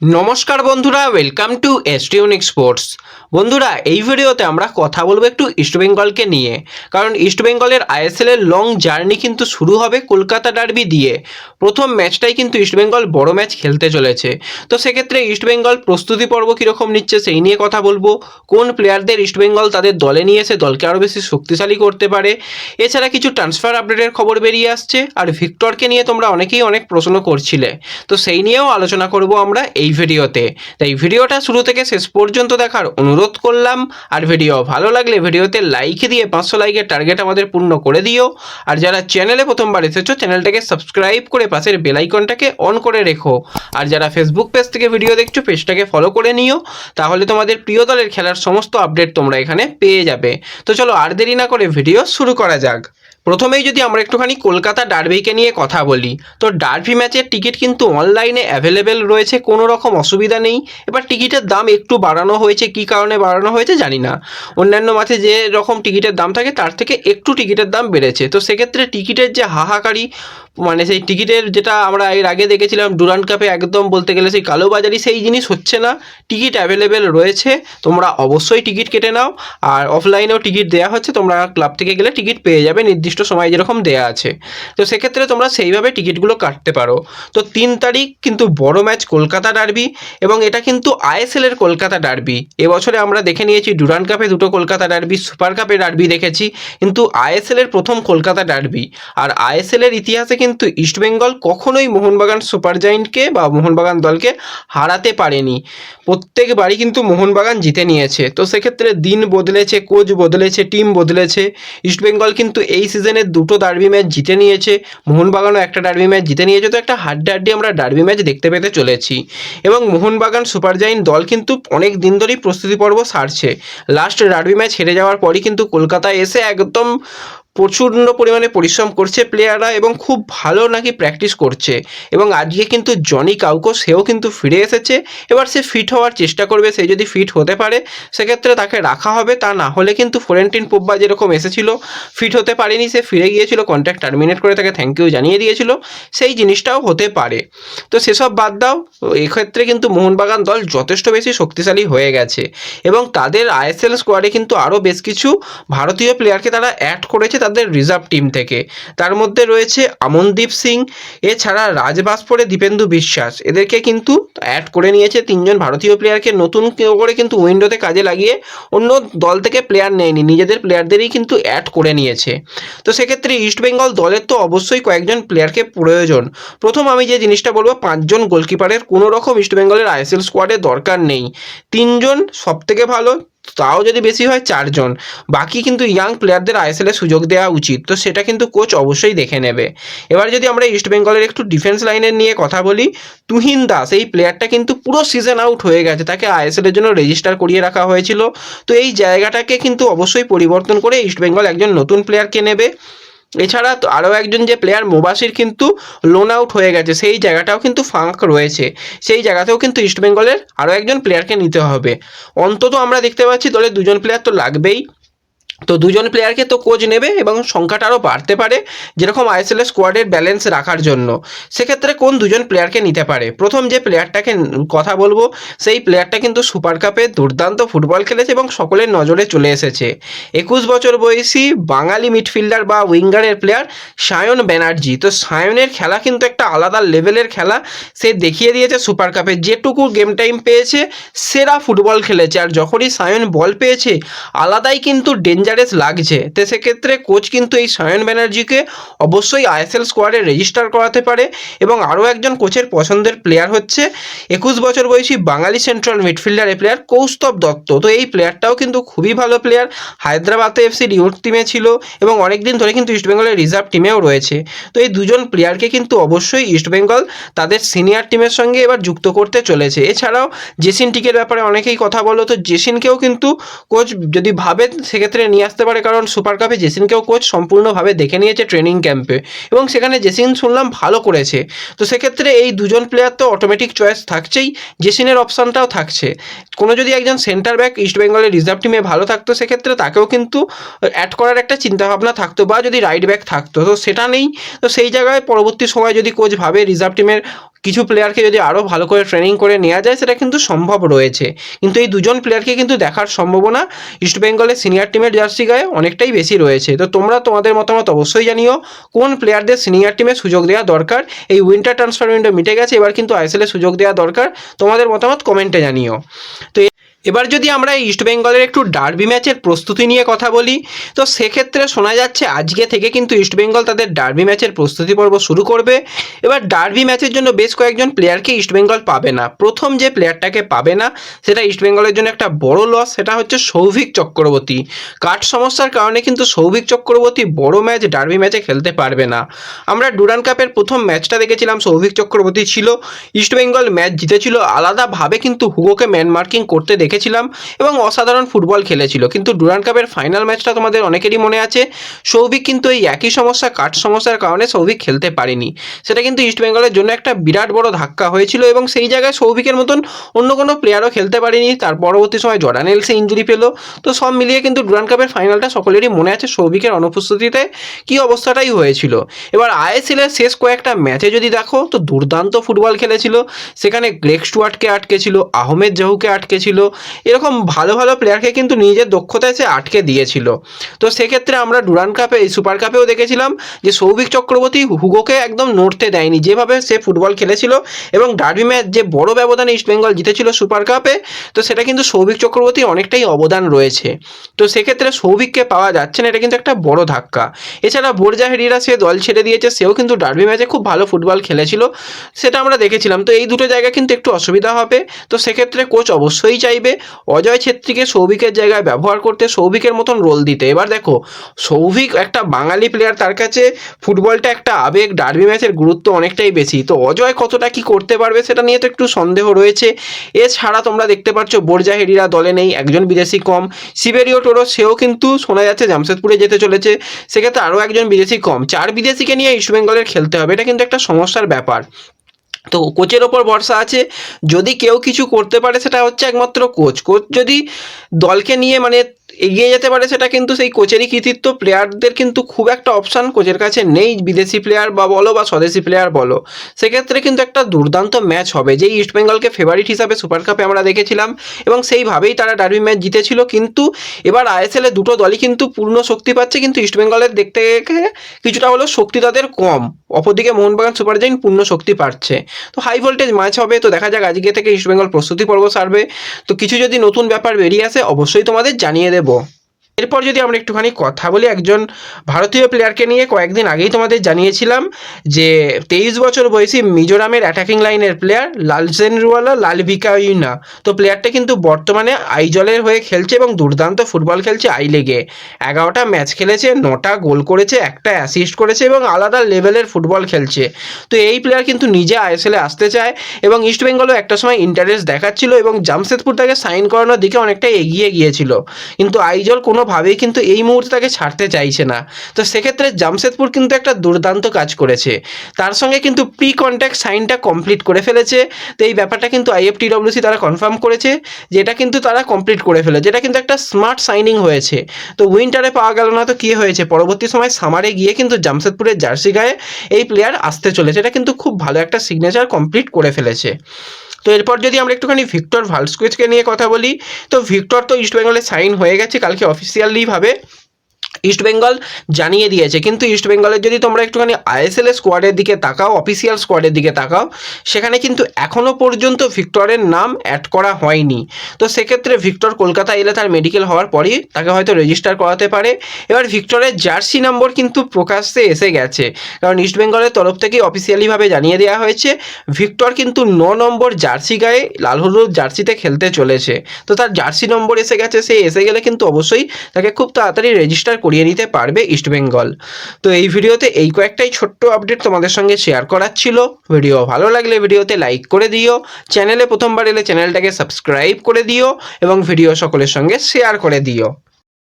নমস্কার বন্ধুরা welcome to এসটিউনিক sports বন্ধুরা, এই ভিডিওতে আমরা কথা বলব একটু ইস্টবেঙ্গলকে নিয়ে। কারণ ইস্টবেঙ্গলের আইএসএল এর লং জার্নি কিন্তু শুরু হবে কলকাতা ডার্বি দিয়ে। প্রথম ম্যাচটাই কিন্তু ইস্টবেঙ্গল বড় ম্যাচ খেলতে চলেছে। তো সেক্ষেত্রে ইস্টবেঙ্গল প্রস্তুতি পর্ব কীরকম নিচ্ছে সেই নিয়ে কথা বলব। কোন প্লেয়ারদের ইস্টবেঙ্গল তাদের দলে নিয়ে এসে দলকে আরও বেশি শক্তিশালী করতে পারে। এছাড়া কিছু ট্রান্সফার আপডেটের খবর বেরিয়ে আসছে। আর ভিক্টরকে নিয়ে তোমরা অনেকেই অনেক প্রশ্ন করছিলে। তো সেই নিয়েও আলোচনা করব আমরা এই ভিডিওতে। তাই ভিডিওটা শুরু থেকে শেষ পর্যন্ত দেখার অনুরোধ করলাম। আর ভিডিও ভালো লাগলে ভিডিওতে লাইক দিয়ে পাঁচশো লাইকের টার্গেট আমাদের পূর্ণ করে দিও। আর যারা চ্যানেলে প্রথমবার এসেছ চ্যানেলটাকে সাবস্ক্রাইব করে পাশের বেলাইকনটাকে অন করে রেখো। আর যারা ফেসবুক পেজ থেকে ভিডিও দেখছ পেজটাকে ফলো করে নিও। তাহলে তোমাদের প্রিয় দলের খেলার সমস্ত আপডেট তোমরা এখানে পেয়ে যাবে। তো চলো আর দেরি না করে ভিডিও শুরু করা যাক। প্রথমেই যদি আমরা একটুখানি কলকাতা ডার্বিকে নিয়ে কথা বলি, তো ডার্বি ম্যাচের টিকিট কিন্তু অনলাইনে অ্যাভেলেবেল রয়েছে কোনো রকম অসুবিধা নেই। এবার টিকিটের দাম একটু বাড়ানো হয়েছে, কি কারণে বাড়ানো হয়েছে জানি না। অন্যান্য মাঠে যে রকম টিকিটের দাম থাকে, তার থেকে একটু টিকিটের দাম বেড়েছে। তো সেক্ষেত্রে টিকিটের যে হাহাকারি মানে সেই টিকিটের যেটা আমরা এর আগে দেখেছিলাম, ডুরান্ড কাপে একদম বলতে গেলে সেই কালোবাজারি সেই জিনিস হচ্ছে না। টিকিট অ্যাভেলেবেল রয়েছে, তোমরা অবশ্যই টিকিট কেটে নাও। আর অফলাইনেও টিকিট দেওয়া হচ্ছে, তোমরা ক্লাব থেকে গেলে টিকিট পেয়ে যাবে, নির্দিষ্ট সময় যেরকম দেওয়া আছে। তো সেক্ষেত্রে তোমরা সেইভাবে টিকিটগুলো কাটতে পারো। তো তিন তারিখ কিন্তু বড় ম্যাচ কলকাতা ডার্বি এবং এটা কিন্তু আইএসএল এর কলকাতা ডার্বি। এবছরে আমরা দেখে নিয়েছি, ডুরান্ড কাপে দুটো কলকাতা ডার্বি, সুপার কাপে ডার্বি দেখেছি, কিন্তু আইএসএল এর প্রথম কলকাতা ডার্বি। আর আইএসএল এর ইতিহাসে কিন্তু ইস্টবেঙ্গল কখনোই মোহনবাগান সুপার জায়েন্টকে বা মোহনবাগান দলকে হারাতে পারেনি। প্রত্যেকবারই কিন্তু মোহনবাগান জিতে নিয়েছে। তো সেক্ষেত্রে দিন বদলেছে, কোচ বদলেছে, টিম বদলেছে। ইস্টবেঙ্গল কিন্তু এই সিজনে দুটো ডার্বি ম্যাচ জিতে নিয়েছে। মোহনবাগানও একটা ডার্বি ম্যাচ জিতে নিয়েছে। তো একটা হাড্ডাহাড্ডি আমরা ডার্বি ম্যাচ দেখতে পেতে চলেছি। এবং মোহনবাগান সুপার জায়েন্ট দল কিন্তু অনেক দিন ধরেই প্রস্তুতি পর্ব সারছে। লাস্ট ডার্বি ম্যাচ হেরে যাওয়ার পরই কিন্তু কলকাতায় এসে একদম প্রচণ্ড পরিমাণে পরিশ্রম করছে প্লেয়াররা এবং খুব ভালো নাকি প্র্যাকটিস করছে। এবং আজকে কিন্তু জনি কাউকো সেও কিন্তু ফিরে এসেছে। এবার সে ফিট হওয়ার চেষ্টা করবে, সে যদি ফিট হতে পারে, সেক্ষেত্রে তাকে রাখা হবে। তা না হলে কিন্তু ফোরেন্টিন পোব্বা যেরকম এসেছিল ফিট হতে পারেনি, সে ফিরে গিয়েছিল কন্ট্যাক্ট টার্মিনেট করে তাকে থ্যাংক ইউ জানিয়ে দিয়েছিল, সেই জিনিসটাও হতে পারে। তো সেসব বাদ দাও, এক্ষেত্রে কিন্তু মোহনবাগান দল যথেষ্ট বেশি শক্তিশালী হয়ে গেছে। এবং তাদের আইএসএল স্কোয়াডে কিন্তু আরও বেশ কিছু ভারতীয় প্লেয়ারকে তারা অ্যাড করেছে তাদের রিজার্ভ টিম থেকে। তার মধ্যে রয়েছে আমনদীপ সিং, এছাড়া রাজবাসপুরে দীপেন্দু বিশ্বাস। এদেরকে কিন্তু অ্যাড করে নিয়েছে তিনজন ভারতীয় প্লেয়ারকে নতুন করে কিন্তু উইন্ডোতে কাজে লাগিয়ে অন্য দল থেকে প্লেয়ার নেয়নি। নিজেদের প্লেয়ারদেরই কিন্তু অ্যাড করে নিয়েছে। তো সেক্ষেত্রে ইস্টবেঙ্গল দলের তো অবশ্যই কয়েকজন প্লেয়ারকে প্রয়োজন। প্রথম আমি যে জিনিসটা বলব, পাঁচজন গোলকিপারের কোনো রকম ইস্টবেঙ্গলের আইএসএল স্কোয়াডে দরকার নেই। তিনজন সবথেকে ভালো তাও যদি বেশি হয় চারজন। বাকি কিন্তু ইয়াং প্লেয়ারদের আইএসএল সুযোগ দেওয়া উচিত। তো সেটা কিন্তু কোচ অবশ্যই দেখে নেবে। এবার যদি আমরা ইস্ট বেঙ্গলের একটু ডিফেন্স লাইনের নিয়ে কথা বলি, তুহিন দাস, এই প্লেয়ারটা কিন্তু পুরো সিজন আউট হয়ে গেছে। তাকে আইএসএল এর জন্য রেজিস্টার করিয়ে রাখা হয়েছিল। তো এই জায়গাটাকে কিন্তু অবশ্যই পরিবর্তন করে ইস্ট বেঙ্গল একজন নতুন প্লেয়ারকে নেবে। এছাড়া আরও একজন যে প্লেয়ার মোবাসির কিন্তু লোন আউট হয়ে গেছে, সেই জায়গাটাও কিন্তু ফাঁক রয়েছে। সেই জায়গাতেও কিন্তু ইস্টবেঙ্গলের আরও একজন প্লেয়ারকে নিতে হবে। অন্তত আমরা দেখতে পাচ্ছি দলে দুজন প্লেয়ার তো লাগবেই। তো দুজন প্লেয়ারকে তো কোচ নেবে এবং সংখ্যাটা আরও বাড়তে পারে, যেরকম আইএসএল স্কোয়াডের ব্যালেন্স রাখার জন্য। সেক্ষেত্রে কোন দুজন প্লেয়ারকে নিতে পারে? প্রথম যে প্লেয়ারটাকে কথা বলব, সেই প্লেয়ারটা কিন্তু সুপার কাপে দুর্দান্ত ফুটবল খেলেছে এবং সকলের নজরে চলে এসেছে। একুশ বছর বয়সী বাঙালি মিডফিল্ডার বা উইঙ্গারের প্লেয়ার সায়ন ব্যানার্জি। তো সায়নের খেলা কিন্তু একটা আলাদা লেভেলের খেলা। সে দেখিয়ে দিয়েছে সুপার কাপে যেটুকু গেম টাইম পেয়েছে, সেরা ফুটবল খেলেছে। আর যখনই সায়ন বল পেয়েছে, আলাদাই কিন্তু ডেঞ্জারাস লাগছে। তো সেক্ষেত্রে কোচ কিন্তু এই সায়ন ব্যানার্জিকে অবশ্যই আইএসএল স্কোয়াডে রেজিস্টার করাতে পারে এবং আরও একজন কোচের পছন্দের প্লেয়ার হচ্ছে একুশ বছর বয়সী বাঙালি সেন্ট্রাল মিডফিল্ডার এই প্লেয়ার কৌস্তব দত্ত। তো এই প্লেয়ারটাও কিন্তু খুবই ভালো প্লেয়ার হায়দ্রাবাদ এফসির ইউথ টিমে ছিল এবং অনেক দিন ধরে কিন্তু ইস্টবেঙ্গলের রিজার্ভ টিমেও রয়েছে। তো এই দুজন প্লেয়ারকে কিন্তু অবশ্যই ইস্টবেঙ্গল তাদের সিনিয়র টিমের সঙ্গে এবার যুক্ত করতে চলেছে। এছাড়াও জেসিন টিকের ব্যাপারে অনেকেই কথা বলো, তো জেসিনকেও কিন্তু কোচ যদি ভাবে, সেক্ষেত্রে নিয়ে আসতে পারে, কারণ সুপার কাপে জেসিনকেও কোচ সম্পূর্ণভাবে দেখে নিয়েছে ট্রেনিং ক্যাম্পে এবং সেখানে জেসিন শুনলাম ভালো করেছে। তো সেক্ষেত্রে এই দুজন প্লেয়ার তো অটোমেটিক চয়েস থাকছেই, জেসিনের অপশানটাও থাকছে। কোনো যদি একজন সেন্টার ব্যাক ইস্টবেঙ্গলের রিজার্ভ টিমে ভালো থাকতো, সেক্ষেত্রে তাকেও কিন্তু অ্যাড করার একটা চিন্তাভাবনা থাকতো বা যদি রাইট ব্যাক থাকতো। তো সেটা নেই, তো সেই জায়গায় পরবর্তী সময় যদি কোচ ভাবে রিজার্ভ টিমের কিছু প্লেয়ারকে যদি আরও ভালো করে ট্রেনিং করে নেওয়া যায়, সেটা কিন্তু সম্ভব রয়েছে। কিন্তু এই দুজন প্লেয়ারকে কিন্তু দেখার সম্ভাবনা ইস্টবেঙ্গলের সিনিয়র টিমের জার্সি গায়ে অনেকটাই বেশি রয়েছে। তো তোমরা তোমাদের মতামত অবশ্যই জানিও, কোন প্লেয়ারদের সিনিয়র টিমে সুযোগ দেওয়া দরকার? এই উইন্টার ট্রান্সফার উইন্ডো মিটে গেছে, এবার কিন্তু আইএসএলে সুযোগ দেওয়া দরকার। তোমাদের মতামত কমেন্টে জানিও। তো এবার যদি আমরা ইস্টবেঙ্গলের একটু ডার্বি ম্যাচের প্রস্তুতি নিয়ে কথা বলি, তো সেক্ষেত্রে শোনা যাচ্ছে আজকে থেকে কিন্তু ইস্টবেঙ্গল তাদের ডার্বি ম্যাচের প্রস্তুতি পর্ব শুরু করবে। এবার ডার্বি ম্যাচের জন্য বেশ কয়েকজন প্লেয়ারকে ইস্টবেঙ্গল পাবে না। প্রথম যে প্লেয়ারটাকে পাবে না, সেটা ইস্টবেঙ্গলের জন্য একটা বড় লস সেটা হচ্ছে সৌভিক চক্রবর্তী কাঠ সমস্যার কারণে কিন্তু সৌভিক চক্রবর্তী বড় ম্যাচ ডার্বি ম্যাচে খেলতে পারবে না। আমরা ডুরান কাপের প্রথম ম্যাচটা দেখেছিলাম সৌভিক চক্রবর্তী ছিল। ইস্টবেঙ্গল ম্যাচ জিতেছিল। আলাদাভাবে কিন্তু হুগোকে ম্যান মার্কিং করতে দেখেছিলাম এবং অসাধারণ ফুটবল খেলেছিল। কিন্তু ডুরান কাপের ফাইনাল ম্যাচটা তোমাদের অনেকেরই মনে আছে। সৌভিক কিন্তু এই একই সমস্যা, কাঠ সমস্যার কারণে সৌভিক খেলতে পারেনি। সেটা কিন্তু ইস্টবেঙ্গলের জন্য একটা বিরাট বড় ধাক্কা হয়েছিল এবং সেই জায়গায় সৌভিকের মতন অন্য কোনো প্লেয়ারও খেলতে পারেনি। তার পরবর্তী সময় জর্ডান এলসে ইঞ্জুরি পেল। তো সব মিলিয়ে কিন্তু ডুরান কাপের ফাইনালটা সকলেরই মনে আছে সৌভিকের অনুপস্থিতিতে কী অবস্থাটাই হয়েছিল। এবার আইএসএলের শেষ কয়েকটা ম্যাচে যদি দেখো, তো দুর্দান্ত ফুটবল খেলেছিল। সেখানে গ্রেক স্টুয়ার্টকে আটকেছিল, আহমেদ জাহুকে আটকেছিল এরকম ভালো ভালো প্লেয়ারকে কিন্তু নিজের দক্ষতায় সে আটকে দিয়েছিল। তো সেক্ষেত্রে আমরা ডুরান কাপে এই সুপার কাপেও দেখেছিলাম যে সৌভিক চক্রবর্তী হুগোকে একদম নড়তে দেয়নি। যেভাবে সে ফুটবল খেলেছিল এবং ডার্বি ম্যাচ যে বড় ব্যবধানে ইস্টবেঙ্গল জিতেছিল সুপার কাপে তো সেটা কিন্তু সৌভিক চক্রবর্তীর অনেকটাই অবদান রয়েছে। তো সেক্ষেত্রে সৌভিককে পাওয়া যাচ্ছে না, এটা কিন্তু একটা বড় ধাক্কা। এছাড়া বোরজা হেরিরা সে দল ছেড়ে দিয়েছে, সেও কিন্তু ডার্বি ম্যাচে খুব ভালো ফুটবল খেলেছিল, সেটা আমরা দেখেছিলাম। তো এই দুটো জায়গা কিন্তু একটু অসুবিধা হবে। তো সেক্ষেত্রে কোচ অবশ্যই চাইবে অজয় ছেত্রীকে সৌভিকের জায়গায় ব্যবহার করতে সৌভিকের মতন রোল দিতে। এবার দেখো, সৌভিক একটা বাঙালি প্লেয়ার তার কাছে ফুটবলটা একটা আবেগ ডার্বি ম্যাচের গুরুত্ব অনেকটাই বেশি। তো অজয় কতটা কি করতে পারবে সেটা নিয়ে তো একটু সন্দেহ রয়েছে। এছাড়া তোমরা দেখতে পাচ্ছ বোরজা হেরিরা দলে নেই, একজন বিদেশি কম। সিবেরিও টোরো সেও কিন্তু শোনা যাচ্ছে জামশেদপুরে যেতে চলেছে। সেক্ষেত্রে আরও একজন বিদেশি কম। চার বিদেশিকে নিয়ে ইস্টবেঙ্গলের খেলতে হবে, এটা কিন্তু একটা সমস্যার ব্যাপার। তো কোচের ওপর ভরসা আছে। যদি কেউ কিছু করতে পারে, সেটা হচ্ছে একমাত্র কোচ। কোচ যদি দলকে নিয়ে মানে এগিয়ে যেতে পারে সেটা কিন্তু সেই কোচেরই কৃতিত্ব। প্লেয়ারদের কিন্তু খুব একটা অপশান কোচের কাছে নেই। বিদেশি প্লেয়ার বা বলো বা স্বদেশি প্লেয়ার বলো। সেক্ষেত্রে কিন্তু একটা দুর্দান্ত ম্যাচ হবে। যেই ইস্টবেঙ্গলকে ফেভারিট হিসাবে সুপার কাপে আমরা দেখেছিলাম এবং সেইভাবেই তারা ডার্বি ম্যাচ জিতেছিল। কিন্তু এবার আইএসএলে দুটো দলই কিন্তু পূর্ণ শক্তি পাচ্ছে। কিন্তু ইস্টবেঙ্গলের দেখতে কিছুটা হলেও শক্তি তাদের কম। অপরদিকে মোহনবাগান সুপার জাইন পূর্ণ শক্তি পাচ্ছে। তো হাই ভোল্টেজ ম্যাচ হবে। তো দেখা যাক, আজকে থেকে ইস্টবেঙ্গল প্রস্তুতি পর্ব সারবে। তো কিছু যদি নতুন ব্যাপার বেরিয়ে আসে, অবশ্যই তোমাদের জানিয়ে দেবো। bom. এরপর যদি আমরা একটুখানি কথা বলি একজন ভারতীয় প্লেয়ারকে নিয়ে, কয়েকদিন আগেই তোমাদের জানিয়েছিলাম যে তেইশ বছর বয়সী মিজোরামের অ্যাটাকিং লাইনের প্লেয়ার লালসেনরুয়ালা লালভিকাইনা। তো প্লেয়ারটা কিন্তু বর্তমানে আইজলের হয়ে খেলছে এবং দুর্দান্ত ফুটবল খেলছে আই লেগে এগারোটা ম্যাচ খেলেছে, নটা গোল করেছে, একটা অ্যাসিস্ট করেছে এবং আলাদা লেভেলের ফুটবল খেলছে। তো এই প্লেয়ার কিন্তু নিজে আইএসএলে আসতে চায় এবং ইস্টবেঙ্গলও একটা সময় ইন্টারেস্ট দেখাচ্ছিল এবং জামশেদপুর তাকে সাইন করানোর দিকে অনেকটা এগিয়ে গিয়েছিল। কিন্তু আইজল কোনোভাবেই কিন্তু এই মুহূর্তে তাকে ছাড়তে চাইছে না। তো সেক্ষেত্রে জামশেদপুর কিন্তু একটা দুর্দান্ত কাজ করেছে। তার সঙ্গে কিন্তু প্রি কন্ট্যাক্ট সাইনটা কমপ্লিট করে ফেলেছে। তো এই ব্যাপারটা কিন্তু আইএফটিডব্লিউসি তারা কনফার্ম করেছে যে এটা কিন্তু তারা কমপ্লিট করে ফেলে, যেটা কিন্তু একটা স্মার্ট সাইনিং হয়েছে। তো উইন্টারে পাওয়া গেল না, তো কী হয়েছে? পরবর্তী সময় সামারে গিয়ে কিন্তু জামশেদপুরের জার্সি গায়ে এই প্লেয়ার আসতে চলেছে। এটা কিন্তু খুব ভালো একটা সিগনেচার কমপ্লিট করে ফেলেছে। তো এরপর যদি আমরা একটুখানি ভিক্টর ভালস্কুইচকে নিয়ে কথা বলি, তো ভিক্টর তো ইস্ট বেঙ্গলে সাইন হয়ে গেছে, কালকে অফিসিয়ালিভাবে ইস্টবেঙ্গল জানিয়ে দিয়েছে। কিন্তু ইস্টবেঙ্গলের যদি তোমরা একটুখানি আইএসএল স্কোয়াডের দিকে তাকাও অফিসিয়াল স্কোয়াডের দিকে তাকাও, সেখানে কিন্তু এখনও পর্যন্ত ভিক্টরের নাম অ্যাড করা হয়নি। তো সেক্ষেত্রে ভিক্টর কলকাতা এলে তার মেডিকেল হওয়ার পরই তাকে হয়তো রেজিস্টার করাতে পারে। এবার ভিক্টরের জার্সি নম্বর কিন্তু প্রকাশ্যে এসে গেছে। কারণ ইস্টবেঙ্গলের তরফ থেকে অফিসিয়ালিভাবে জানিয়ে দেওয়া হয়েছে, ভিক্টর কিন্তু ন নম্বর জার্সি গায়ে লাল হলুদ জার্সিতে খেলতে চলেছে। তো তার জার্সি নম্বর এসে গেছে, সে এসে গেলে কিন্তু অবশ্যই তাকে খুব তাড়াতাড়ি রেজিস্টার করিয়ে নিতে পারবে ইস্টবেঙ্গল তো এই ভিডিওতে এই কয়েকটাই ছোট্ট আপডেট তোমাদের সঙ্গে শেয়ার করার ছিল। ভিডিও ভালো লাগলে ভিডিওতে লাইক করে দিও। চ্যানেলে প্রথমবার এলে চ্যানেলটাকে সাবস্ক্রাইব করে দিও এবং ভিডিও সকলের সঙ্গে শেয়ার করে দিও।